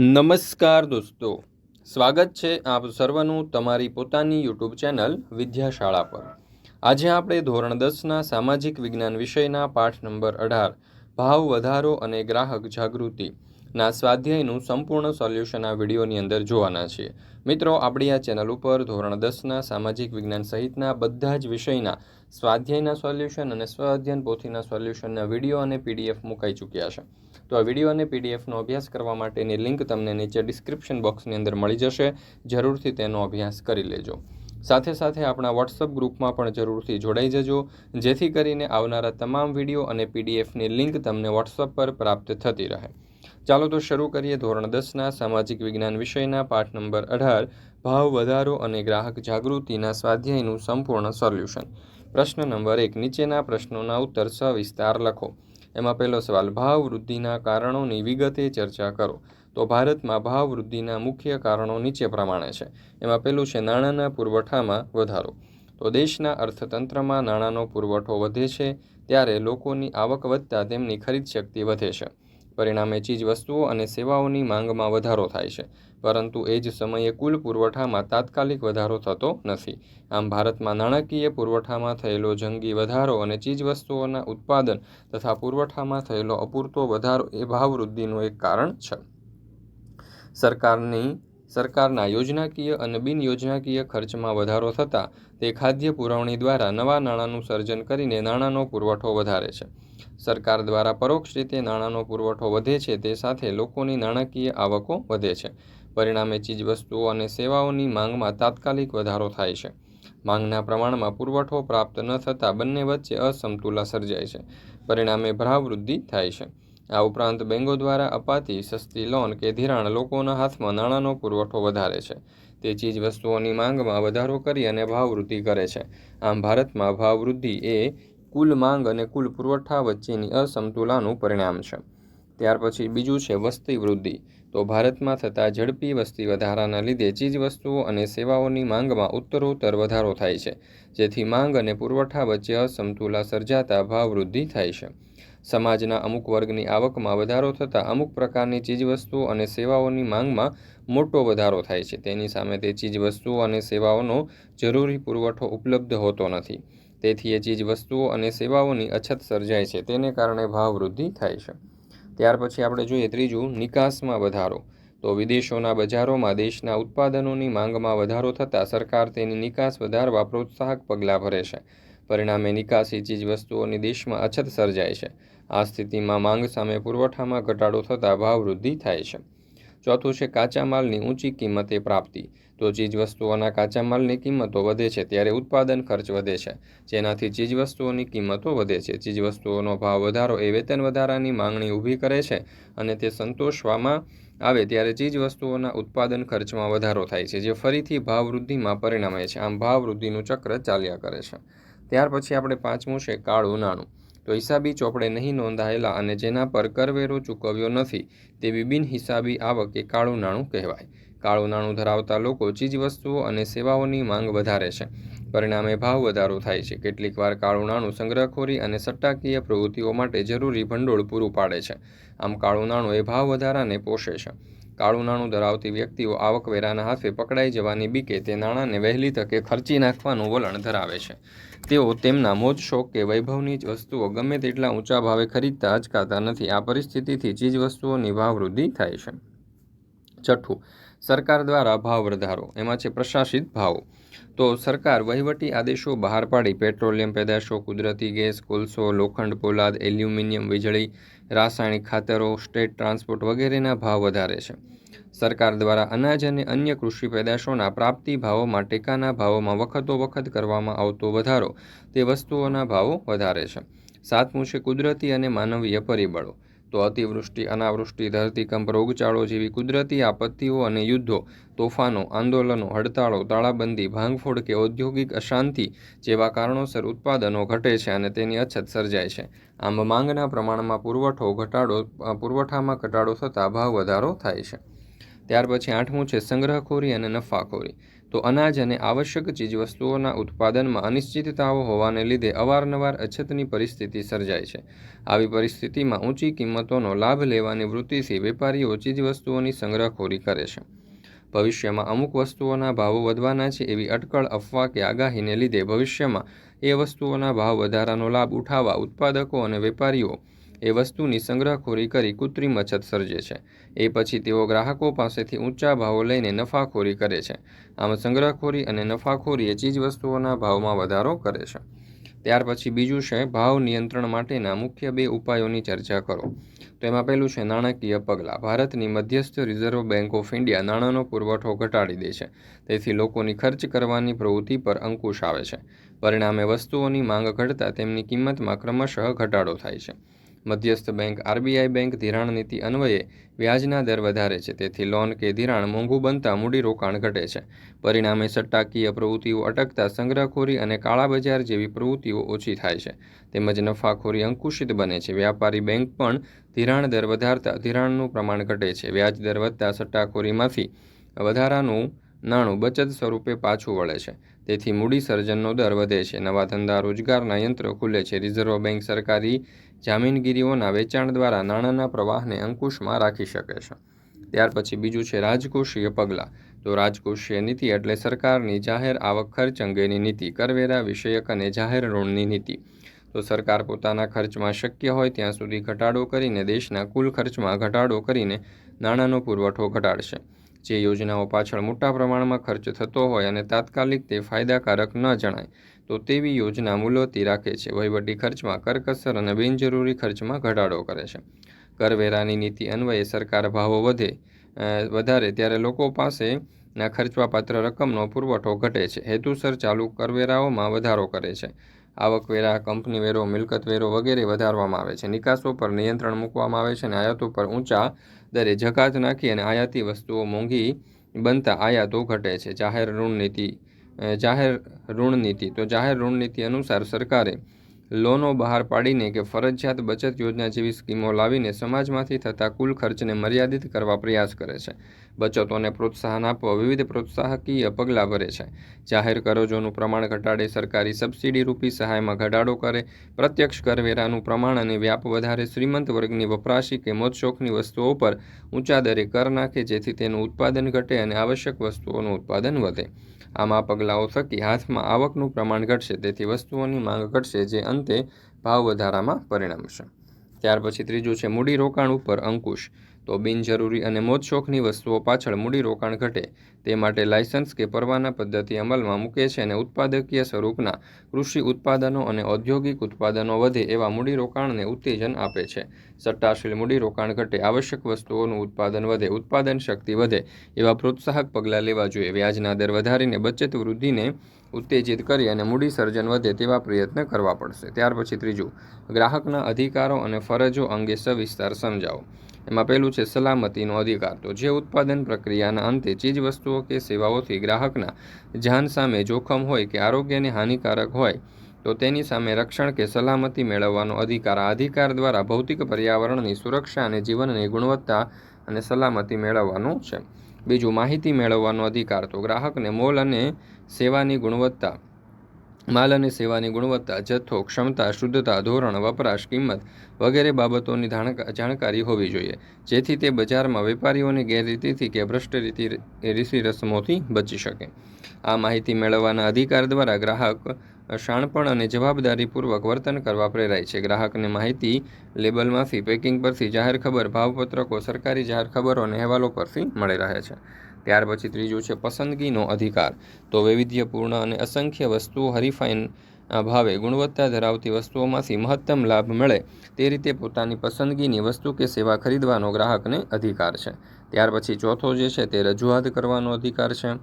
નમસ્કાર દોસ્તો. સ્વાગત છે આપ સર્વનું તમારી પોતાની યુટ્યુબ ચેનલ વિદ્યાશાળા પર. આજે આપણે ધોરણ દસના સામાજિક વિજ્ઞાન વિષયના પાઠ નંબર અઢાર, ભાવ વધારો અને ગ્રાહક જાગૃતિના સ્વાધ્યાયનું સંપૂર્ણ સોલ્યુશન આ વિડીયોની અંદર જોવાના છીએ મિત્રો, આપણી આ ચેનલ ઉપર ધોરણ દસના સામાજિક વિજ્ઞાન સહિતના બધા જ વિષયના સ્વાધ્યાયના સોલ્યુશન અને સ્વ પોથીના સોલ્યુશનના વીડિયો અને પીડીએફ મુકાઈ ચૂક્યા છે. તો આ વીડિયો અને પીડીએફનો અભ્યાસ કરવા માટેની લિંક તમને નીચે ડિસ્ક્રિપ્શન બોક્સની અંદર મળી જશે. જરૂરથી તેનો અભ્યાસ કરી લેજો. સાથે સાથે આપણા વોટ્સઅપ ગ્રુપમાં પણ જરૂરથી જોડાઈ જજો. જેથી કરીને આવનારા તમામ વીડિયો અને પીડીએફની લિંક તમને વોટ્સઅપ પર પ્રાપ્ત થતી રહે. ચાલો તો શરૂ કરીએ ધોરણ દસના સામાજિક વિજ્ઞાન વિષયના પાઠ નંબર અઢાર. ભાવ વધારો અને ગ્રાહક જાગૃતિના સ્વાધ્યાયનું સંપૂર્ણ સોલ્યુશન પ્રશ્ન નંબર એક, નીચેના પ્રશ્નોના ઉત્તર સવિસ્તાર લખો. એમાં પહેલો સવાલ, ભાવ વૃદ્ધિના કારણોની વિગતે ચર્ચા કરો. તો ભારતમાં ભાવ વૃદ્ધિના મુખ્ય કારણો નીચે પ્રમાણે છે. એમાં પહેલું છે, નાણાંના પુરવઠામાં વધારો. તો દેશના અર્થતંત્રમાં નાણાંનો પુરવઠો વધે છે, ત્યારે લોકોની આવક વધતા તેમની ખરીદ શક્તિ વધે છે. પરિણામે ચીજ વસ્તુઓ અને સેવાઓની માંગમાં વધારો થાય છે. પરંતુ એ જ સમયે કુલ પુરવઠામાં તાત્કાલિક વધારો થતો નથી. આમ ભારતમાં નાણાકીય પુરવઠામાં થયેલો જંગી વધારો અને ચીજવસ્તુઓના ઉત્પાદન તથા પુરવઠામાં થયેલો અપૂરતો વધારો એ ભાવવૃદ્ધિનું એક કારણ છે. સરકારની, સરકારના યોજનાકીય અને બિન યોજનાકીય ખર્ચમાં વધારો થતાં તે ખાદ્ય પુરવણી દ્વારા નવા નાણાંનું સર્જન કરીને નાણાંનો પુરવઠો વધારે છે. સરકાર દ્વારા પરોક્ષ રીતે નાણાંનો પુરવઠો વધે છે તે સાથે લોકોની નાણાકીય આવકો વધે છે. પરિણામે ચીજવસ્તુઓ અને સેવાઓની માંગમાં તાત્કાલિક વધારો થાય છે. માંગના પ્રમાણમાં પુરવઠો પ્રાપ્ત ન થતાં બંને વચ્ચે અસમતુલા સર્જાય છે. પરિણામે ભાવવૃદ્ધિ થાય છે. આ ઉપરાંત બેંકો દ્વારા અપાતી સસ્તી લોન કે ધિરાણ લોકોના હાથમાં નાણાંનો પુરવઠો વધારે છે. તે ચીજ વસ્તુઓની માંગમાં વધારો કરી અને ભાવવૃદ્ધિ કરે છે. આમ ભારતમાં ભાવવૃદ્ધિ એ કુલ માંગ અને કુલ પુરવઠા વચ્ચેની અસમતુલાનું પરિણામ છે. ત્યાર પછી બીજું છે વસ્તી વૃદ્ધિ. તો ભારતમાં થતા ઝડપી વસ્તી વધારાના લીધે ચીજવસ્તુઓ અને સેવાઓની માંગમાં ઉત્તરોત્તર વધારો થાય છે, જેથી માંગ અને પુરવઠા વચ્ચે અસમતુલા સર્જાતા ભાવવૃદ્ધિ થાય છે. સમાજના અમુક વર્ગની આવકમાં વધારો થતાં અમુક પ્રકારની ચીજવસ્તુઓ અને સેવાઓની માંગમાં મોટો વધારો થાય છે. તેની સામે તે ચીજવસ્તુઓ અને સેવાઓનો જરૂરી પુરવઠો ઉપલબ્ધ હોતો નથી. તેથી એ ચીજવસ્તુઓ અને સેવાઓની અછત સર્જાય છે. તેને કારણે ભાવવૃદ્ધિ થાય છે. ત્યાર પછી આપણે જોઈએ ત્રીજું, નિકાસમાં વધારો. તો વિદેશોના બજારોમાં દેશના ઉત્પાદનોની માંગમાં વધારો થતાં સરકાર તેની નિકાસ વધારવા પ્રોત્સાહક પગલાં ભરે છે. પરિણામે નિકાસી ચીજવસ્તુઓની દેશમાં અછત સર્જાય છે. આ સ્થિતિમાં માંગ સામે પુરવઠામાં ઘટાડો થતાં ભાવવૃદ્ધિ થાય છે. ચોથું છે કાચા માલની ઊંચી કિંમતે પ્રાપ્તિ. તો ચીજવસ્તુઓના કાચા માલની કિંમતો વધે છે, ત્યારે ઉત્પાદન ખર્ચ વધે છે. જેનાથી ચીજવસ્તુઓની કિંમતો વધે છે. ચીજવસ્તુઓનો ભાવ વધારો એ વેતન વધારાની માંગણી ઊભી કરે છે અને તે સંતોષવામાં આવે ત્યારે ચીજવસ્તુઓના ઉત્પાદન ખર્ચમાં વધારો થાય છે, જે ફરીથી ભાવવૃદ્ધિમાં પરિણમે છે. આમ ભાવવૃદ્ધિનું ચક્ર ચાલ્યા કરે છે. ત્યાર પછી આપણે પાંચમું છે કાળું નાણું તો હિસાબી ચોપડે નહીં નોંધાયેલા અને જેના પર કરવેરો ચૂકવ્યો નથી તેવી બિન હિસાબી આવક એ કાળું નાણું કહેવાય. કાળું નાણું ધરાવતા લોકો ચીજવસ્તુઓ અને સેવાઓની માંગ વધારે છે. પરિણામે ભાવ વધારો થાય છે. કેટલીકવાર કાળું નાણું સંગ્રહખોરી અને સટ્ટાકીય પ્રવૃત્તિઓ માટે જરૂરી ભંડોળ પૂરું પાડે છે. આમ કાળું નાણું એ ભાવ વધારાને પોષે છે. કાળું નાણું ધરાવતી વ્યક્તિઓ આવકવેરાના હાથે પકડાઈ જવાની બીકે તે નાણાંને વહેલી તકે ખર્ચી નાખવાનું વલણ ધરાવે છે. તેઓ તેમના મોજ, શોખ કે વૈભવની જ વસ્તુઓ ગમે તેટલા ઊંચા ભાવે ખરીદતા અચકાતા નથી. આ પરિસ્થિતિથી ચીજવસ્તુઓની ભાવ વૃદ્ધિ થાય છે. છઠ્ઠું સરકાર દ્વારા ભાવ વધારો, એમાં છે પ્રશાસિત ભાવો. તો સરકાર વહીવટી આદેશો બહાર પાડી, પેટ્રોલિયમ પેદાશો, કુદરતી ગેસ, કોલસો, લોખંડ, પોલાદ, એલ્યુમિનિયમ વીજળી, રાસાયણિક ખાતરો, સ્ટેટ ટ્રાન્સપોર્ટ વગેરેના ભાવ વધારે છે. સરકાર દ્વારા અનાજ અને અન્ય કૃષિ પેદાશોના પ્રાપ્તિ ભાવોમાં ટેકાના ભાવોમાં વખતો વખત કરવામાં આવતો વધારો, તે વસ્તુઓના ભાવો વધારે છે. સાતમું છે કુદરતી અને માનવીય પરિબળો. તો અતિવૃષ્ટિ, અનાવૃષ્ટિ ધરતીકંપ રોગચાળો જેવી કુદરતી આપત્તિઓ અને યુદ્ધો, તોફાનો, આંદોલનો, હડતાળો, તાળાબંધી, ભાંગફોડ કે ઔદ્યોગિક અશાંતિ જેવા કારણોસર ઉત્પાદનો ઘટે છે અને તેની અછત સર્જાય છે. આમ માંગના પ્રમાણમાં પુરવઠો ઘટાડો પુરવઠામાં ઘટાડો થતાં ભાવ વધારો થાય છે. ત્યાર પછી આઠમું છે સંગ્રહખોરી અને નફાખોરી. તો અનાજ અને આવશ્યક ચીજવસ્તુઓના ઉત્પાદનમાં અનિશ્ચિતતાઓ હોવાને લીધે અવારનવાર અછતની પરિસ્થિતિ સર્જાય છે. આવી પરિસ્થિતિમાં ઊંચી કિંમતોનો લાભ લેવાની વૃત્તિથી વેપારીઓ ચીજવસ્તુઓની સંગ્રહખોરી કરે છે. ભવિષ્યમાં અમુક વસ્તુઓના ભાવો વધવાના છે એવી અટકળ અફવા કે આગાહીને લીધે ભવિષ્યમાં એ વસ્તુઓના ભાવ વધારાનો લાભ ઉઠાવવા ઉત્પાદકો અને વેપારીઓ એ વસ્તુની સંગ્રહખોરી કરી કૃત્રિમ અછત સર્જે છે. એ પછી તેઓ ગ્રાહકો પાસેથી ઊંચા ભાવો લઈને નફાખોરી કરે છે. આમ સંગ્રહખોરી અને નફાખોરી એ ચીજવસ્તુઓના ભાવમાં વધારો કરે છે. ત્યાર પછી બીજું છે ભાવ નિયંત્રણ માટેના મુખ્ય બે ઉપાયોની ચર્ચા કરો. તો એમાં પહેલું છે નાણાકીય પગલાં. ભારતની મધ્યસ્થ રિઝર્વ બેંક ઓફ ઇન્ડિયા નાણાંનો પુરવઠો ઘટાડી દે છે. તેથી લોકોની ખર્ચ કરવાની પ્રવૃત્તિ પર અંકુશ આવે છે. પરિણામે વસ્તુઓની માંગ ઘટતા તેમની કિંમતમાં ક્રમશઃ ઘટાડો થાય છે. મધ્યસ્થ બેંક આરબીઆઈ બેંક ધિરાણ નીતિ અન્વયે વ્યાજના દર વધારે છે. તેથી લોન કે ધિરાણ મોંઘું બનતા મૂડીરોકાણ ઘટે છે. પરિણામે સટ્ટાકીય પ્રવૃત્તિઓ અટકતા સંગ્રહખોરી અને કાળાબજાર જેવી પ્રવૃત્તિઓ ઓછી થાય છે. તેમજ નફાખોરી અંકુશિત બને છે. વ્યાપારી બેંક પણ ધિરાણ દર વધારતા, ધિરાણનું પ્રમાણ ઘટે છે. વ્યાજ દર વધતા સટ્ટાખોરીમાંથી વધારાનું નાણું બચત સ્વરૂપે પાછું વળે છે. તેથી મૂડી સર્જનનો દર વધે છે. નવા ધંધા રોજગારના યંત્રો ખુલે છે. રિઝર્વ બેંક સરકારી જામીનગીરીઓના વેચાણ દ્વારા નાણાંના પ્રવાહને અંકુશમાં રાખી શકે છે. ત્યાર પછી બીજું છે રાજકોષીય પગલાં. તો રાજકોષીય નીતિ એટલે સરકારની જાહેર આવક ખર્ચ અંગેની નીતિ, કરવેરા વિષયક અને જાહેર ઋણની નીતિ. તો સરકાર પોતાના ખર્ચમાં શક્ય હોય ત્યાં સુધી ઘટાડો કરીને દેશના કુલ ખર્ચમાં ઘટાડો કરીને નાણાંનો પુરવઠો ઘટાડશે. જે યોજનાઓ પાછળ મોટા પ્રમાણમાં ખર્ચ થતો હોય અને તાત્કાલિક તે ફાયદાકારક ન જણાય. તો તેવી યોજના મુલતવી રાખે છે. વહીવટી ખર્ચમાં કરકસર અને બિનજરૂરી ખર્ચમાં ઘટાડો કરે છે. કરવેરાની નીતિ અન્વયે સરકાર ભાવો વધે વધારે ત્યારે લોકો પાસે ના ખર્ચવાપાત્ર રકમનો પુરવઠો ઘટે છે. હેતુસર ચાલુ કરવેરાઓમાં વધારો કરે છે. આવકવેરા કંપની વેરો, મિલકત વેરો વગેરે વધારવામાં આવે છે. નિકાસો પર નિયંત્રણ મૂકવામાં આવે છે અને આયાતો પર ઊંચા દરે જકાત નાખી અને આયાતી વસ્તુઓ મોંઘી બનતા આયાતો ઘટે છે. જાહેર ઋણ નીતિ જાહેર ઋણ નીતિ તો જાહેર ઋણ નીતિ અનુસાર સરકારે લોનો બહાર પાડીને કે ફરજિયાત બચત યોજના જેવી સ્કીમો લાવીને સમાજમાંથી થતા કુલ ખર્ચને મર્યાદિત કરવા પ્રયાસ કરે છે. બચતોને પ્રોત્સાહન આપવા વિવિધ પ્રોત્સાહકીય પગલાં ભરે છે. જાહેર કરજોનું પ્રમાણ ઘટાડે સરકારી સબસિડી રૂપી સહાયમાં ઘટાડો કરે. પ્રત્યક્ષ કરવેરાનું પ્રમાણ અને વ્યાપ વધારે શ્રીમંત વર્ગની વપરાશી કે મોજશોખની વસ્તુઓ પર ઊંચા દરે કર નાખે જેથી તેનું ઉત્પાદન ઘટે અને આવશ્યક વસ્તુઓનું ઉત્પાદન વધે. આમ આ પગલાઓ થકી હાથમાં આવકનું પ્રમાણ ઘટશે, તેથી વસ્તુઓની માંગ ઘટશે, જે અંતે ભાવ વધારામાં પરિણમશે. ત્યાર પછી ત્રીજું છે મૂડીરોકાણ ઉપર અંકુશ. તો બિનજરૂરી અને મોજશોખની વસ્તુઓ પાછળ મૂડીરોકાણ ઘટે. તે માટે લાયસન્સ કે પરવાના પદ્ધતિ અમલમાં મૂકે છે અને ઉત્પાદકીય સ્વરૂપના કૃષિ ઉત્પાદનો અને ઔદ્યોગિક ઉત્પાદનો વધે એવા મૂડીરોકાણને ઉત્તેજન આપે છે. સટ્ટાશીલ મૂડીરોકાણ ઘટે, આવશ્યક વસ્તુઓનું ઉત્પાદન વધે, ઉત્પાદન શક્તિ વધે એવા પ્રોત્સાહક પગલાં લેવા જોઈએ. વ્યાજના દર વધારીને બચત વૃદ્ધિને ઉત્તેજિત કરી અને મૂડી સર્જન વધે તેવા પ્રયત્ન કરવા પડશે. ત્યાર પછી ત્રીજું, ગ્રાહકના અધિકારો અને ફરજો અંગે સવિસ્તાર સમજાવો. એમાં પહેલું છે સલામતીનો અધિકાર. તો જે ઉત્પાદન પ્રક્રિયાના અંતે ચીજવસ્તુઓ કે સેવાઓથી ગ્રાહકના જાન સામે જોખમ હોય કે આરોગ્યને હાનિકારક હોય, તો તેની સામે રક્ષણ કે સલામતી મેળવવાનો અધિકાર. આ અધિકાર દ્વારા ભૌતિક પર્યાવરણની સુરક્ષા અને જીવનની ગુણવત્તા અને સલામતી મેળવવાનું છે. બીજું, માહિતી મેળવવાનો અધિકાર. તો ગ્રાહકને મોલ અને સેવાની ગુણવત્તા માલ અને સેવાની ગુણવત્તા, જથ્થો, ક્ષમતા, શુદ્ધતા, ધોરણ, વપરાશ, કિંમત વગેરે બાબતોની જાણકારી હોવી જોઈએ. જેથી તે બજારમાં વેપારીઓની ગેરરીતિથી કે ભ્રષ્ટ રીતિ રીતિ રસમોથી બચી શકે. આ માહિતી મેળવવાના અધિકાર દ્વારા ગ્રાહક શાણપણ અને જવાબદારીપૂર્વક વર્તન કરવા પ્રેરાય છે. ગ્રાહકને માહિતી લેબલમાંથી પેકિંગ પરથી જાહેર ખબર ભાવપત્રકો, સરકારી જાહેર ખબરો અને અહેવાલો પરથી મળી રહે છે. ત્યાર પછી ત્રીજું છે પસંદગીનો અધિકાર. તો વૈવિધ્યપૂર્ણ અને અસંખ્ય વસ્તુઓ હરીફાઈન ભાવે ગુણવત્તા ધરાવતી વસ્તુઓમાંથી મહત્તમ લાભ મળે તે રીતે પોતાની પસંદગીની વસ્તુ કે સેવા ખરીદવાનો ગ્રાહકને અધિકાર છે. ત્યાર પછી ચોથો જે છે તે રજૂઆત કરવાનો અધિકાર છે.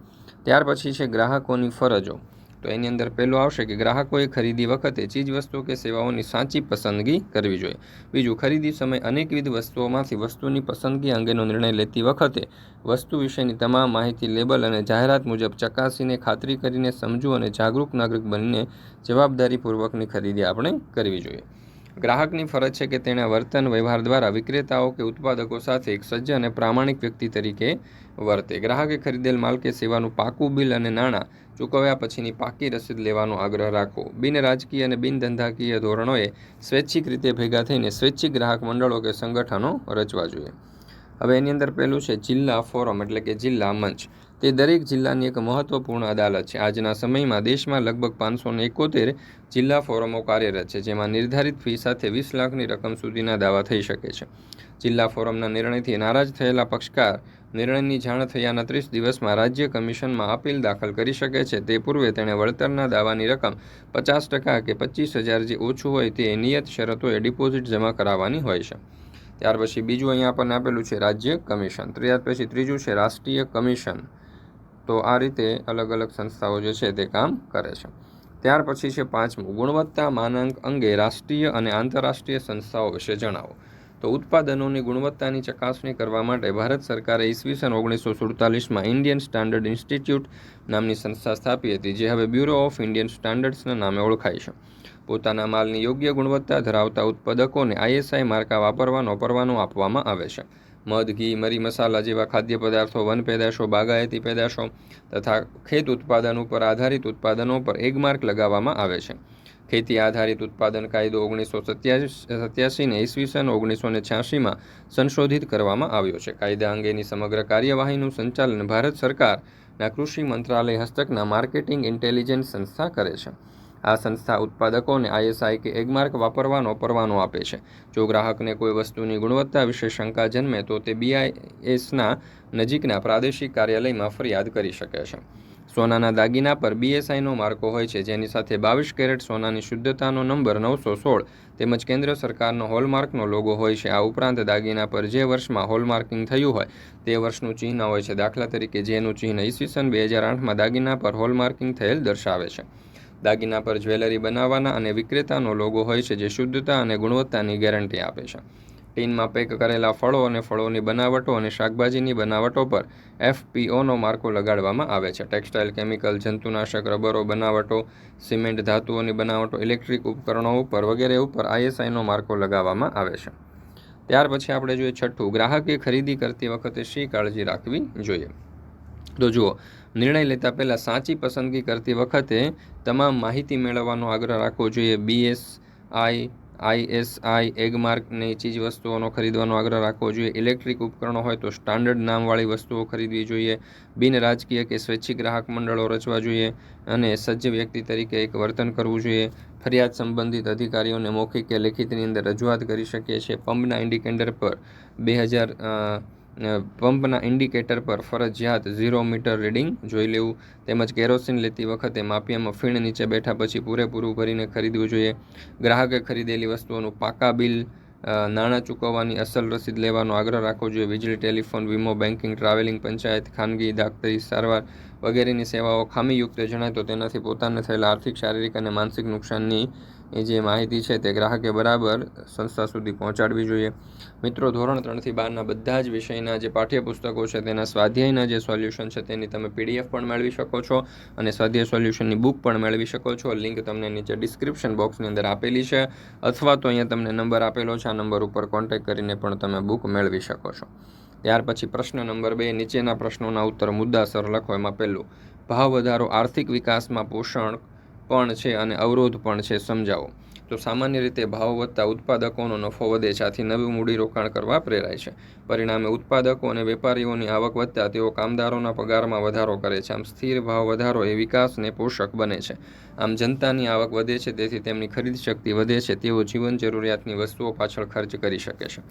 ત્યાર પછી છે ગ્રાહકોની ફરજો. તો એની અંદર પહેલું આવશે કે ગ્રાહકોએ ખરીદી વખતે ચીજવસ્તુઓ કે સેવાઓની સાચી પસંદગી કરવી જોઈએ. બીજું, ખરીદી સમય અનેકવિધ વસ્તુઓમાંથી વસ્તુની પસંદગી અંગેનો નિર્ણય લેતી વખતે વસ્તુ વિશેની તમામ માહિતી, લેબલ અને જાહેરાત મુજબ ચકાસીને ખાતરી કરીને સમજવું અને જાગૃત નાગરિક બનીને જવાબદારીપૂર્વકની ખરીદી આપણે કરવી જોઈએ. ગ્રાહકની ફરજ છે કે તેણે વર્તન વ્યવહાર દ્વારા વિક્રેતાઓ કે ઉત્પાદકો સાથે એક સજ્જ અને પ્રામાણિક વ્યક્તિ તરીકે વર્તે. ગ્રાહકે ખરીદેલ માલ કે સેવાનું પાકું બિલ અને નાણાં ચૂકવ્યા પછીની પાકી રસીદ લેવાનો આગ્રહ રાખો. બિન રાજકીય અને બિન ધંધાકીય ધોરણોએ સ્વૈચ્છિક રીતે ભેગા થઈને સ્વૈચ્છિક ગ્રાહક મંડળો કે સંગઠનો રચવા જોઈએ. હવે એની અંદર પહેલું છે જિલ્લા ફોરમ, એટલે કે જિલ્લા મંચ. તે દરેક જિલ્લાની એક મહત્વપૂર્ણ અદાલત છે. આજના સમયમાં દેશમાં લગભગ પાંચસો એકોતેર જિલ્લા ફોરમો કાર્યરત છે, જેમાં નિર્ધારિત ફી સાથે વીસ લાખની રકમ સુધીના દાવા થઈ શકે છે. જિલ્લા ફોરમના નિર્ણયથી નારાજ થયેલા પક્ષકાર નિર્ણયની જાણ થયાના ત્રીસ દિવસમાં રાજ્ય કમિશનમાં અપીલ દાખલ કરી શકે છે. તે પૂર્વે તેણે વળતરના દાવાની રકમ પચાસ ટકા કે પચીસ હજાર જે ઓછું હોય તે નિયત શરતોએ ડિપોઝિટ જમા કરાવવાની હોય છે. ત્યાર પછી બીજું અહીંયા આપણને આપેલું છે રાજ્ય કમિશન. ત્યાર પછી ત્રીજું છે રાષ્ટ્રીય કમિશન. તો આ રીતે અલગ અલગ સંસ્થાઓ જે છે તે કામ કરે છે. ત્યાર પછી છે પાંચમું, ગુણવત્તા માનાંક અંગે રાષ્ટ્રીય અને આંતરરાષ્ટ્રીય સંસ્થાઓ વિશે જણાવો. તો ઉત્પાદનોની ગુણવત્તાની ચકાસણી કરવા માટે ભારત સરકારે ઈસવીસન ઓગણીસો સુડતાલીસમાં ઇન્ડિયન સ્ટાન્ડર્ડ ઇન્સ્ટિટ્યૂટ નામની સંસ્થા સ્થાપી હતી, જે હવે બ્યુરો ઓફ ઇન્ડિયન સ્ટાન્ડર્ડ્સના નામે ઓળખાય છે. પોતાના માલની યોગ્ય ગુણવત્તા ધરાવતા ઉત્પાદકોને આઈએસઆઈ માર્કા વાપરવાનો પરવાનો આપવામાં આવે છે. મધ, ઘી, મરી મસાલા જેવા ખાદ્ય પદાર્થો વન પેદાશો, બાગાયતી પેદાશો તથા ખેત ઉત્પાદન ઉપર આધારિત ઉત્પાદનો પર એક માર્ક લગાવવામાં આવે છે. ખેતી આધારિત ઉત્પાદન કાયદો ઓગણીસો સત્યાસીને ઈસવીસન ઓગણીસો ને છ્યાસીમાં સંશોધિત કરવામાં આવ્યો છે. કાયદા અંગેની સમગ્ર કાર્યવાહીનું સંચાલન ભારત સરકારના કૃષિ મંત્રાલય હસ્તકના માર્કેટિંગ ઇન્ટેલિજન્સ સંસ્થા કરે છે. આ સંસ્થા ઉત્પાદકોને આઈએસઆઈ કે એગમાર્ક વાપરવાનો પરવાનો આપે છે. જો ગ્રાહકને કોઈ વસ્તુની ગુણવત્તા વિશે શંકા જન્મે, તો તે બીઆઈએસના નજીકના પ્રાદેશિક કાર્યાલયમાં ફરિયાદ કરી શકે છે. સોનાના દાગીના પર બીએસઆઈનો માર્કો હોય છે, જેની સાથે બાવીસ કેરેટ સોનાની શુદ્ધતાનો નંબર નવસો સોળ તેમજ કેન્દ્ર સરકારનો હોલમાર્કનો લોગો હોય છે. આ ઉપરાંત દાગીના પર જે વર્ષમાં હોલમાર્કિંગ થયું હોય, તે વર્ષનું ચિહ્ન હોય છે. દાખલા તરીકે, જેનું ચિહ્ન ઈસવીસન બે હજાર આઠમાં દાગીના પર હોલમાર્કિંગ થયેલ દર્શાવે છે. દાગીના પર જ્વેલરી બનાવવાના અને વિક્રેતાનો લોગો હોય છે જે શુદ્ધતા અને ગુણવત્તાની ગેરંટી આપે છે. ટીનમાં પેક કરેલા ફળો અને ફળોની બનાવટો અને શાકભાજીની બનાવટો પર એફપીઓનો માર્કો લગાડવામાં આવે છે. ટેક્સટાઇલ, કેમિકલ, જંતુનાશક, રબરો, બનાવટો, સિમેન્ટ ધાતુઓની બનાવટો, ઇલેક્ટ્રિક ઉપકરણો ઉપર વગેરે ઉપર આઈએસઆઈનો માર્કો લગાવવામાં આવે છે. ત્યાર પછી આપણે જોઈએ છઠ્ઠું, ગ્રાહકે ખરીદી કરતી વખતે શી કાળજી રાખવી જોઈએ? તો જુઓ નિર્ણય લેતા પહેલાં સાચી પસંદગી કરતી વખતે તમામ માહિતી મેળવવાનો આગ્રહ રાખવો જોઈએ. બીએસ આઈ આઈએસઆઈ એગમાર્કની ચીજ વસ્તુઓનો ખરીદવાનો આગ્રહ રાખવો જોઈએ. ઇલેક્ટ્રિક ઉપકરણો હોય તો સ્ટાન્ડર્ડ નામવાળી વસ્તુઓ ખરીદવી જોઈએ. બિન રાજકીય કે સ્વૈચ્છિક ગ્રાહક મંડળો રચવા જોઈએ અને સજ્જ વ્યક્તિ તરીકે એક વર્તન કરવું જોઈએ. ફરિયાદ સંબંધિત અધિકારીઓને મૌખિક કે લેખિતની અંદર રજૂઆત કરી શકીએ છીએ. પંપના ઇન્ડિકેન્ડર પર બે હજાર પંપના ઇન્ડિકેટર પર ફરજિયાત ઝીરો મીટર રીડિંગ જોઈ લેવું. તેમજ કેરોસીન લેતી વખતે માપિયામાં ફીણ નીચે બેઠા પછી પૂરેપૂરું ભરીને ખરીદવું જોઈએ. ગ્રાહકે ખરીદેલી વસ્તુઓનું પાકા બિલ નાણાં ચૂકવવાની અસલ રસીદ લેવાનો આગ્રહ રાખવો જોઈએ. વીજળી, ટેલિફોન, વીમો બેન્કિંગ ટ્રાવેલિંગ, પંચાયત, ખાનગી દાક્તરી સારવાર વગેરેની સેવાઓ ખામીયુક્ત જણાય તો તેનાથી પોતાને થયેલા આર્થિક, શારીરિક અને માનસિક નુકસાનની એ જે માહિતી છે તે ગ્રાહકે બરાબર સંસ્થા સુધી પહોંચાડવી જોઈએ. મિત્રો, ધોરણ ત્રણથી બારના બધા જ વિષયના જે પાઠ્યપુસ્તકો છે, તેના સ્વાધ્યાયના જે સોલ્યુશન છે, તેની તમે પીડીએફ પણ મેળવી શકો છો અને સ્વાધ્યાય સોલ્યુશનની બુક પણ મેળવી શકો છો. લિંક તમને નીચે ડિસ્ક્રિપ્શન બોક્સની અંદર આપેલી છે અથવા તો અહીંયા તમને નંબર આપેલો છે, આ નંબર ઉપર કોન્ટેક્ટ કરીને પણ તમે બુક મેળવી શકો છો. ત્યાર પછી પ્રશ્ન નંબર બે, નીચેના પ્રશ્નોના ઉત્તર મુદ્દાસર લખો, એમાં પહેલું, ભાવ વધારો આર્થિક વિકાસમાં પોષણ પણ છે અને અવરોધ પણ છે, સમજાવો. તો સામાન્ય રીતે ભાવ વધતા ઉત્પાદકોનો નફો વધે છે, આથી નવું મૂડી રોકાણ કરવા પ્રેરાય છે. પરિણામે ઉત્પાદકો અને વેપારીઓની આવક વધતા તેઓ કામદારોના પગારમાં વધારો કરે છે. આમ સ્થિર ભાવ વધારો એ વિકાસને પોષક બને છે. આમ જનતાની આવક વધે છે, તેથી તેમની ખરીદ શક્તિ વધે છે, તેઓ જીવન જરૂરિયાતની વસ્તુઓ પાછળ ખર્ચ કરી શકે છે.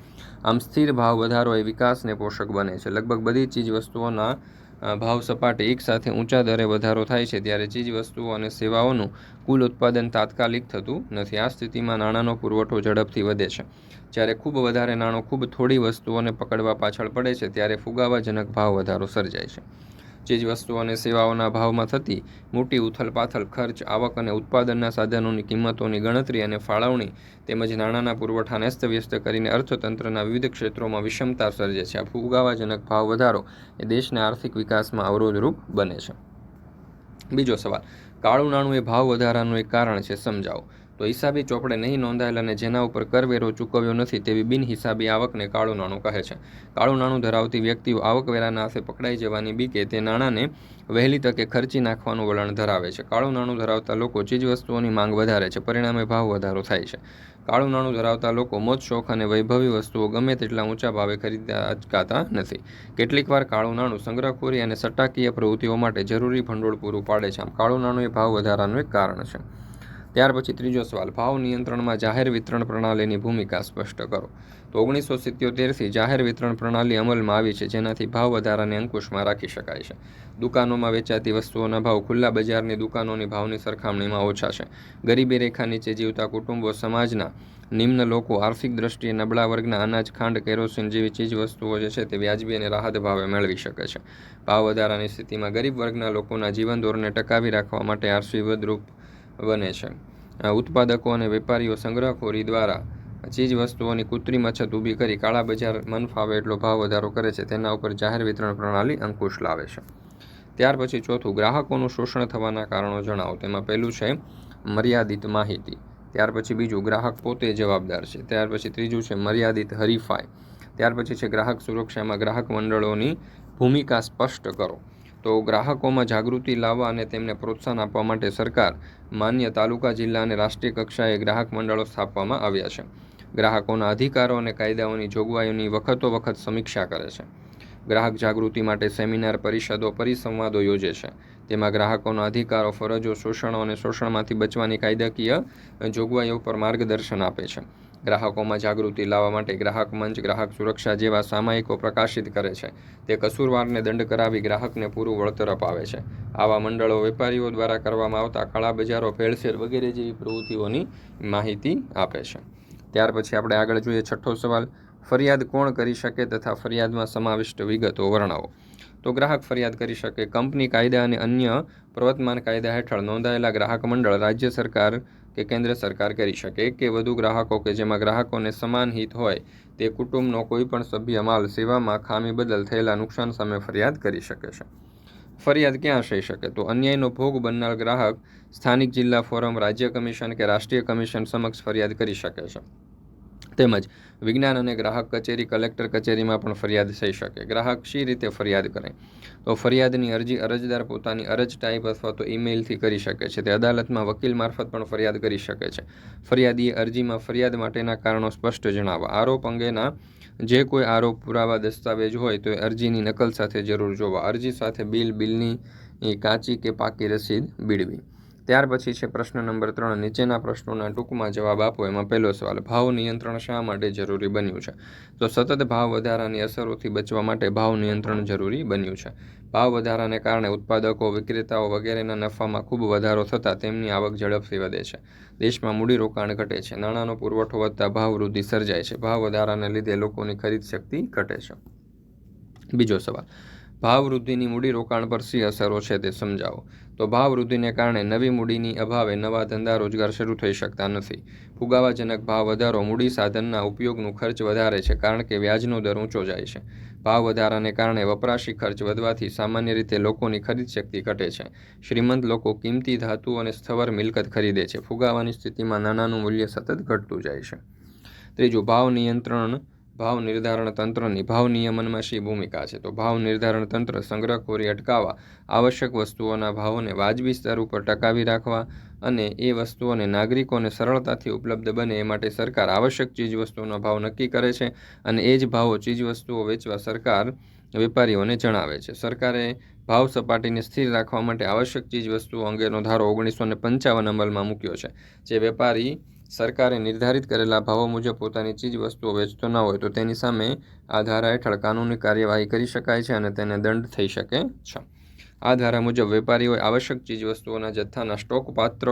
આમ સ્થિર ભાવ વધારો એ વિકાસને પોષક બને છે. લગભગ બધી ચીજ વસ્તુઓના ભાવ સપાટે એકસાથે ઊંચા દરે વધારો થાય છે ત્યારે ચીજ વસ્તુઓ અને સેવાઓનું કુલ ઉત્પાદન તાત્કાલિક થતું નથી. આ સ્થિતિમાં નાણાંનો પુરવઠો ઝડપથી વધે છે. જ્યારે ખૂબ વધારે નાણું ખૂબ થોડી વસ્તુઓને પકડવા પાછળ પડે છે, ત્યારે ફુગાવાજનક ભાવ વધારો સર્જાય છે. ચીજ વસ્તુઓ અને સેવાઓના ભાવમાં થતી મોટી ઉથલપાથલ ખર્ચ, આવક અને ઉત્પાદનના સાધનોની કિંમતોની ગણતરી અને ફાળવણી તેમજ નાણાંના પુરવઠાને અસ્તવ્યસ્ત કરીને અર્થતંત્રના વિવિધ ક્ષેત્રોમાં વિષમતા સર્જે છે. આ ફુગાવાજનક ભાવ વધારો એ દેશના આર્થિક વિકાસમાં અવરોધરૂપ બને છે. બીજો સવાલ, કાળું નાણું એ ભાવ વધારાનું એક કારણ છે સમજાવો. તો હિસાબી ચોપડે નહીં નોંધાયેલ અને જેના ઉપર કરવેરો ચૂકવ્યો નથી તેવી બિનહિસાબી આવકને કાળું નાણું કહે છે. કાળું નાણું ધરાવતી વ્યક્તિઓ આવકવેરાના હાથે પકડાઈ જવાની બીકે તે નાણાંને વહેલી તકે ખર્ચી નાખવાનું વલણ ધરાવે છે. કાળું નાણું ધરાવતા લોકો ચીજવસ્તુઓની માંગ વધારે છે. પરિણામે ભાવ વધારો થાય છે. કાળું નાણું ધરાવતા લોકો મોજ, શોખ અને વૈભવી વસ્તુઓ ગમે તેટલા ઊંચા ભાવે ખરીદતા અચકાતા નથી કેટલીકવાર કાળું નાણું સંગ્રહખોરી અને સટ્ટાકીય પ્રવૃત્તિઓ માટે જરૂરી ભંડોળ પૂરું પાડે છે. આમ કાળું નાણું એ ભાવ વધારાનું એક કારણ છે. ત્યાર પછી ત્રીજો સવાલ, ભાવ નિયંત્રણમાં જાહેર વિતરણ પ્રણાલીની ભૂમિકા સ્પષ્ટ કરો. તો ઓગણીસો સિત્યોતેરથી જાહેર વિતરણ પ્રણાલી અમલમાં આવી છે, જેનાથી ભાવ વધારાને અંકુશમાં રાખી શકાય છે. દુકાનોમાં વેચાતી વસ્તુઓના ભાવ ખુલ્લા બજારની દુકાનોની ભાવની સરખામણીમાં ઓછા છે. ગરીબી રેખા નીચે જીવતા કુટુંબો સમાજના નિમ્ન લોકો આર્થિક દ્રષ્ટિએ નબળા વર્ગના અનાજ, ખાંડ, કેરોસીન જેવી ચીજ વસ્તુઓ જે છે તે વ્યાજબી અને રાહત ભાવે મેળવી શકે છે. ભાવ વધારાની સ્થિતિમાં ગરીબ વર્ગના લોકોના જીવન ધોરણને ટકાવી રાખવા માટે આશીર્વાદરૂપ બને છે. ઉત્પાદકો અને વેપારીઓ સંગ્રહખોરી દ્વારા ચીજ વસ્તુઓની કૃત્રિમ અછત ઊભી કરી કાળા બજાર મન ફાવે એટલો ભાવ વધારો કરે છે, તેના ઉપર જાહેર વિતરણ પ્રણાલી અંકુશ લાવે છે. ત્યાર પછી ચોથું, ગ્રાહકોનું શોષણ થવાના કારણો જણાવો. તેમાં પહેલું છે, મર્યાદિત માહિતી. ત્યાર પછી બીજું, ગ્રાહક પોતે જવાબદાર છે. ત્યાર પછી ત્રીજું છે, મર્યાદિત હરીફાઈ. ત્યાર પછી છે, ગ્રાહક સુરક્ષામાં ગ્રાહક મંડળોની ભૂમિકા સ્પષ્ટ કરો. તો ગ્રાહકોમાં જાગૃતિ લાવવા અને તેમને પ્રોત્સાહન આપવા માટે સરકાર, માન્ય તાલુકા, જિલ્લા અને રાષ્ટ્રીય કક્ષાએ ગ્રાહક મંડળો સ્થાપવામાં આવ્યા છે. ગ્રાહકોના અધિકારો અને કાયદાઓની જોગવાઈઓની વખતો વખત સમીક્ષા કરે છે. ગ્રાહક જાગૃતિ માટે સેમિનાર, પરિષદો, પરિસંવાદો યોજે છે. તેમાં ગ્રાહકોના અધિકારો, ફરજો, શોષણો અને શોષણમાંથી બચવાની કાયદાકીય જોગવાઈઓ પર માર્ગદર્શન આપે છે. ગ્રાહકોમાં જાગૃતિ લાવવા માટે ગ્રાહક મંચ, ગ્રાહક સુરક્ષા જેવા સામાયિકો પ્રકાશિત કરે છે. તે કસૂરવારને દંડ કરાવી ગ્રાહકને પૂરું વળતર અપાવે છે. આવા મંડળો વેપારીઓ દ્વારા કરવામાં આવતા કાળા બજારો, ભેળસેળ વગેરે જેવી પ્રવૃત્તિઓની માહિતી આપે છે. ત્યાર પછી આપણે આગળ જોઈએ છઠ્ઠો સવાલ. ફરિયાદ કોણ કરી શકે તથા ફરિયાદમાં સમાવિષ્ટ વિગતો વર્ણવો. તો ગ્રાહક ફરિયાદ કરી શકે કંપની કાયદા અને અન્ય પ્રવર્તમાન કાયદા હેઠળ નોંધાયેલા ગ્રાહક મંડળ, રાજ્ય સરકાર કે કેન્દ્ર સરકાર કરી શકે કે વધુ ગ્રાહકો કે જેમાં ગ્રાહકોને સમાન હિત હોય તે કુટુંબનો કોઈ પણ સભ્ય માલ સેવામાં ખામી બદલ થયેલા નુકસાન સામે ફરિયાદ કરી શકે છે. ફરિયાદ ક્યાં થઈ શકે? તો અન્યાયનો ભોગ બનનાર ગ્રાહક સ્થાનિક જિલ્લા ફોરમ, રાજ્ય કમિશન કે રાષ્ટ્રીય કમિશન સમક્ષ ફરિયાદ કરી શકે છે. તેમજ વિજ્ઞાન અને ગ્રાહક કચેરી, કલેક્ટર કચેરીમાં પણ ફરિયાદ થઈ શકે. ગ્રાહક શી રીતે ફરિયાદ કરે? તો ફરિયાદની અરજી અરજદાર પોતાની અરજ ટાઈપ અથવા તો ઈમેલથી કરી શકે છે. તે અદાલતમાં વકીલ મારફત પણ ફરિયાદ કરી શકે છે. ફરિયાદીએ અરજીમાં ફરિયાદ માટેના કારણો સ્પષ્ટ જણાવવા આરોપ અંગેના જે કોઈ આરોપ પુરાવા દસ્તાવેજ હોય તો એ અરજીની નકલ સાથે જરૂર જોવા. અરજી સાથે બિલ, બિલની કાચી કે પાકી રસીદ બીડવી ત્યાર પછી છે પ્રશ્ન નંબર ત્રણ, નીચેના પ્રશ્નોના ટૂંકમાં જવાબ આપો. એમાં પહેલો સવાલ, ભાવ નિયંત્રણ શા માટે જરૂરી બન્યું છે? તો સતત ભાવ વધારાની અસરોથી બચવા માટે ભાવ નિયંત્રણ જરૂરી બન્યું છે. ભાવ વધારાને કારણે ઉત્પાદકો, વિક્રેતાઓ વગેરેના નફામાં ખૂબ વધારો થતાં તેમની આવક ઝડપથી વધે છે. દેશમાં મૂડીરોકાણ ઘટે છે. નાણાંનો પુરવઠો વધતા ભાવ વૃદ્ધિ સર્જાય છે. ભાવ વધારાને લીધે લોકોની ખરીદ શક્તિ ઘટે છે. બીજો સવાલ ભાવ વૃદ્ધિની મૂડીરોકાણ પર શી અસરો છે તે સમજાવો. તો ભાવ વૃદ્ધિને કારણે નવી મૂડીની અભાવે નવા ધંધા રોજગાર શરૂ થઈ શકતા નથી. ફુગાવાજનક ભાવ વધારો મૂડી સાધનના ઉપયોગનું ખર્ચ વધારે છે કારણ કે વ્યાજનો દર ઊંચો જાય છે. ભાવ વધારાને કારણે વપરાશી ખર્ચ વધવાથી સામાન્ય રીતે લોકોની ખરીદ શક્તિ ઘટે છે. શ્રીમંત લોકો કિંમતી ધાતુ અને સ્થવર મિલકત ખરીદે છે. ફુગાવાની સ્થિતિમાં નાણાંનું મૂલ્ય સતત ઘટતું જાય છે. ત્રીજું, ભાવ નિયંત્રણ ભાવ નિર્ધારણ તંત્રની ભાવ નિયમનમાં શી ભૂમિકા છે. તો ભાવ નિર્ધારણ તંત્ર સંગ્રહખોરી અટકાવવા, આવશ્યક વસ્તુઓના ભાવોને વાજબી સ્તર ઉપર ટકાવી રાખવા અને એ વસ્તુઓને નાગરિકોને સરળતાથી ઉપલબ્ધ બને એ માટે સરકાર આવશ્યક ચીજવસ્તુઓનો ભાવ નક્કી કરે છે અને એ જ ભાવો ચીજવસ્તુઓ વેચવા સરકાર વેપારીઓને જણાવે છે. સરકારે ભાવ સપાટીને સ્થિર રાખવા માટે આવશ્યક ચીજવસ્તુઓ અંગેનો ધારો ઓગણીસો ને પંચાવન અમલમાં મૂક્યો છે. જે વેપારી સરકારે નિર્ધારિત કરેલા ભાવો મુજબ પોતાની ચીજ વસ્તુઓ વેચતો ન હોય તો તેની સામે આ ધારા હેઠળ કાનૂની કાર્યવાહી કરી શકાય છે અને તેને દંડ થઈ શકે છે. આ ધારા મુજબ વેપારીઓએ આવશ્યક ચીજવસ્તુઓના જથ્થાના સ્ટોક પાત્ર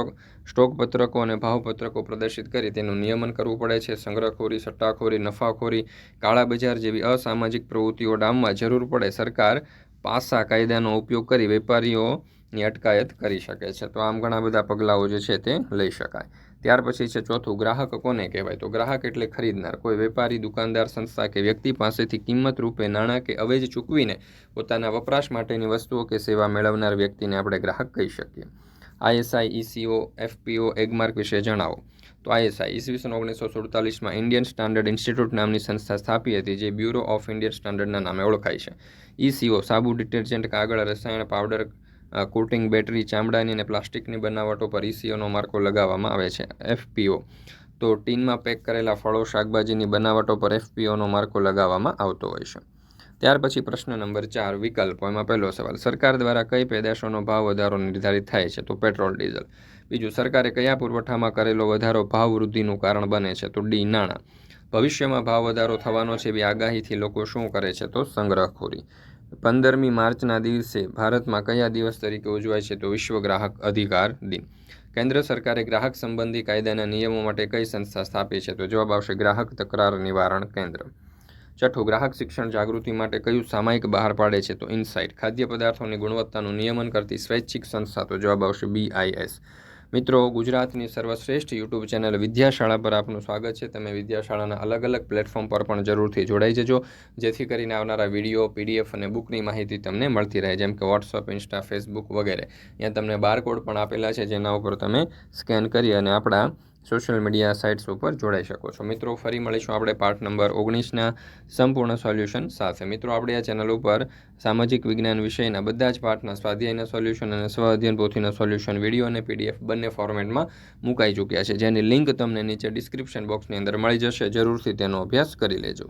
સ્ટોક પત્રકો અને ભાવપત્રકો પ્રદર્શિત કરી તેનું નિયમન કરવું પડે છે. સંગ્રહખોરી, સટ્ટાખોરી, નફાખોરી, કાળા બજાર જેવી અસામાજિક પ્રવૃત્તિઓ ડામવા જરૂર પડે સરકાર પાસા કાયદાનો ઉપયોગ કરી વેપારીઓની અટકાયત કરી શકે છે. તો આમ ઘણા બધા પગલાઓ જે છે તે લઈ શકાય. ત્યાર પછી છે ચોથું, ગ્રાહક કોને કહેવાય? તો ગ્રાહક એટલે ખરીદનાર. કોઈ વેપારી, દુકાનદાર, સંસ્થા કે વ્યક્તિ પાસેથી કિંમત રૂપે નાણાં કે અવેજ ચૂકવીને પોતાના વપરાશ માટેની વસ્તુઓ કે સેવા મેળવનાર વ્યક્તિને આપણે ગ્રાહક કહી શકીએ. આઈએસઆઈ, ઈસીઓ, એફપીઓ, એગમાર્ક વિશે જણાવો. તો આઈએસઆઈ, ઈસવીસન ઓગણીસો સુડતાલીસમાં ઇન્ડિયન સ્ટાન્ડર્ડ ઇન્સ્ટિટ્યૂટ નામની સંસ્થા સ્થાપી હતી, જે બ્યુરો ઓફ ઇન્ડિયન સ્ટાન્ડર્ડના નામે ઓળખાય છે. ઈસીઓ, સાબુ ડિટર્જન્ટ, કાગળ, રસાયણ, પાવડર કોટિંગ બેટરી ચામડાની અને પ્લાસ્ટિકની બનાવટો પર ઈસીઓનો માર્કો લગાવવામાં આવે છે, એફપીઓ. તો ટીનમાં પેક કરેલા ફળો શાકભાજીની બનાવટો પર એફપીઓનો માર્કો લગાવવામાં આવતો હોય છે. ત્યાર પછી પ્રશ્ન નંબર ચાર, વિકલ્પો. એમાં પહેલો સવાલ, સરકાર દ્વારા કઈ પેદાશોનો ભાવ વધારો નિર્ધારિત થાય છે? તો પેટ્રોલ, ડીઝલ. બીજું, સરકારે કયા પુરવઠામાં કરેલો વધારો ભાવ વૃદ્ધિનું કારણ બને છે? તો ડી, નાણાં. ભવિષ્યમાં ભાવ વધારો થવાનો છે એવી આગાહીથી લોકો શું કરે છે? તો સંગ્રહખોરી. પંદરમી માર્ચના દિવસે ભારતમાં કયા દિવસ તરીકે ઉજવાય છે તો વિશ્વ ગ્રાહક અધિકાર દિન. કેન્દ્ર સરકારે ગ્રાહક સંબંધી કાયદાના નિયમો માટે કઈ સંસ્થા સ્થાપી છે તો જવાબ આવશે ગ્રાહક તકરાર નિવારણ કેન્દ્ર. છઠ્ઠું, ગ્રાહક શિક્ષણ જાગૃતિ માટે કયું સામાયિક બહાર પાડે છે તો ઇનસાઇટ. ખાદ્ય પદાર્થોની ગુણવત્તાનું નિયમન કરતી સ્વૈચ્છિક સંસ્થા તો જવાબ આવશે બીઆઈએસ મિત્રો, ગુજરાતની સર્વશ્રેષ્ઠ યુટ્યુબ ચેનલ વિદ્યાશાળા પર આપનું સ્વાગત છે. તમે વિદ્યાશાળાના અલગ અલગ પ્લેટફોર્મ પર પણ જરૂરથી જોડાઈ જજો, જેથી કરીને આવનારા વીડિયો, પીડીએફ અને બુકની માહિતી તમને મળતી રહે, જેમ કે વોટ્સઅપ, ઇન્સ્ટા, ફેસબુક વગેરે. ત્યાં તમને બારકોડ પણ આપેલા છે, જેના ઉપર તમે સ્કેન કરી અને આપણા સોશિયલ મીડિયા સાઇટ્સ ઉપર જોડાઈ શકો છો. મિત્રો, ફરી મળીશું આપણે પાર્ટ નંબર ઓગણીસના સંપૂર્ણ સોલ્યુશન સાથે. મિત્રો, આપણે આ ચેનલ ઉપર સામાજિક વિજ્ઞાન વિષયના બધા જ પાર્ટના સ્વાધ્યાયના સોલ્યુશન અને સ્વ અધ્યયન પોથીના સોલ્યુશન, વીડિયો અને પીડીએફ બંને ફોર્મેટમાં મુકાઈ ચૂક્યા છે. જેની લિંક તમને નીચે ડિસ્ક્રિપ્શન બોક્સની અંદર મળી જશે. જરૂરથી તેનો અભ્યાસ કરી લેજો.